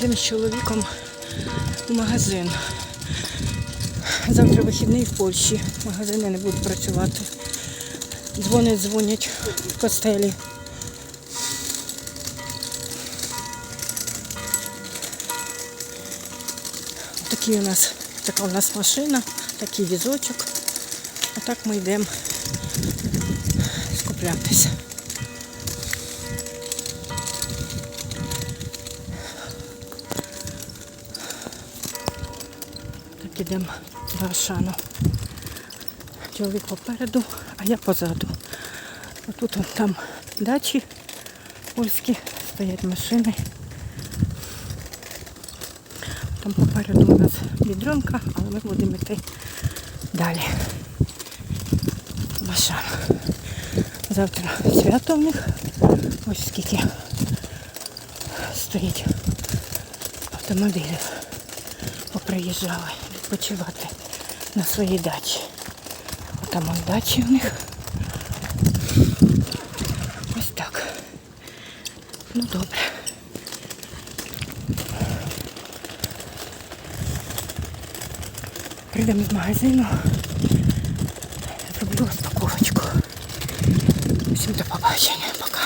Йдемо з чоловіком в магазин. Завтра вихідний в Польщі. Магазини не будуть працювати. Дзвонять, дзвонять в костелі. Такий у нас, така у нас машина, такий візочок. Отак ми йдемо скуплятися. Так ідемо до Ашану. Чоловік попереду, а я позаду. Тут там дачі польські, стоять машини. Там попереду у нас відронка, але ми будемо йти далі. В Завтра свято в них. Ось скільки стоїть автомобілів. Поприїжджали відпочивати на своїй дачі. Там он дачі в них. Ось так. Ну добре. Прийдемо з магазину. Зроблю розпаковочку. Всім до побачення. Пока.